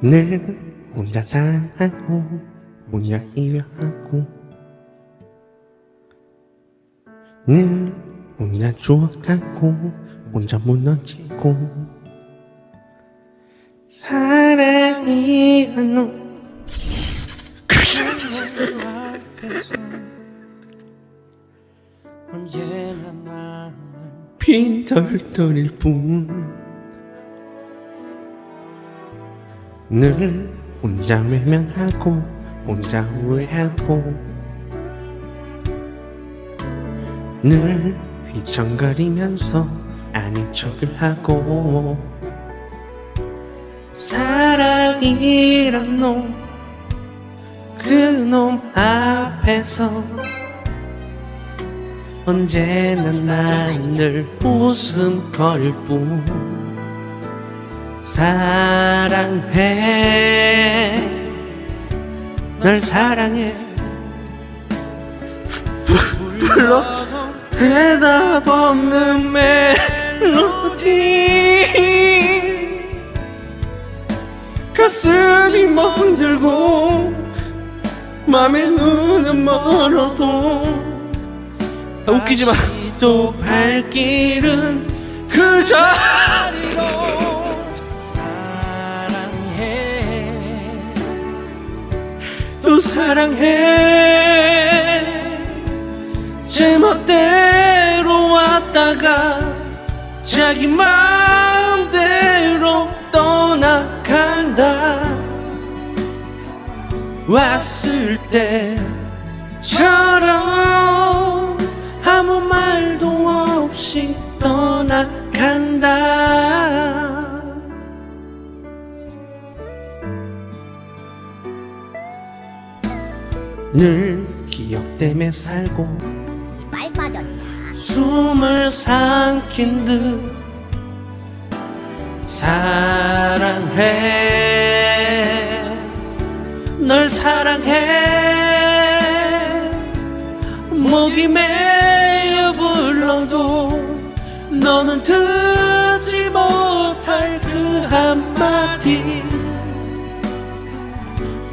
늘 혼자 사랑하고 혼자 이별하고. 늘 혼자 추억하고 혼자 무너지고. 사랑이란 놈 언제나 나는 빈털터릴 뿐 늘 혼자 외면하고 혼자 후회하고. 늘 휘청거리면서 아닌 척을 하고. 사랑이란 놈 그놈 앞에서 언제나 난늘 웃음거릴 뿐 사랑해. 널 사랑해. 불러? 대답 없는 멜로디. 가슴이 멍들고 맘에 눈은 멀어도 아, 웃기지 마. 또 발길은 그자 사랑해. 제멋대로 왔다가 자기 마음대로 떠나간다. 왔을 때처럼 아무 말도 없이 떠나 늘 기억 때문에 살고 이빨 빠졌냐? 숨을 삼킨 듯 사랑해. 널 사랑해. 목이 메어 불러도 너는 듣지 못할 그 한마디.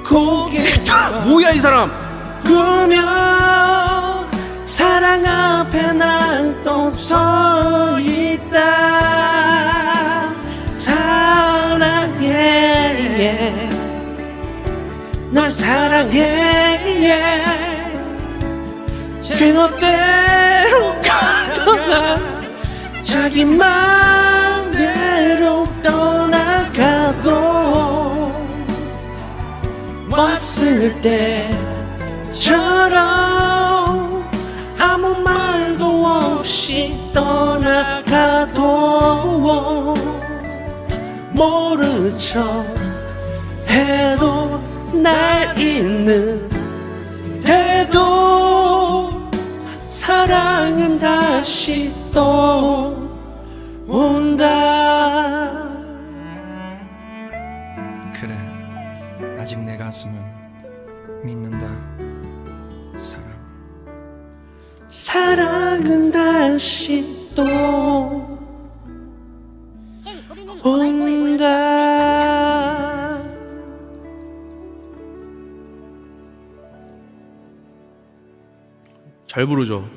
고개 뭐야 이 사람 그면 사랑 앞에 난 또 서 있다. 사랑해. 널 사랑해. 제멋대로 가다가 자기 마음대로 떠나가도 왔을 때 처럼 아무 말도 없이 떠나가도 모른 척 해도 날 잊는 대도 사랑은 다시 또 온다. 그래 아직 내 가슴은 믿는다 사랑 사랑은 다시 또? 온다. 잘 부르죠.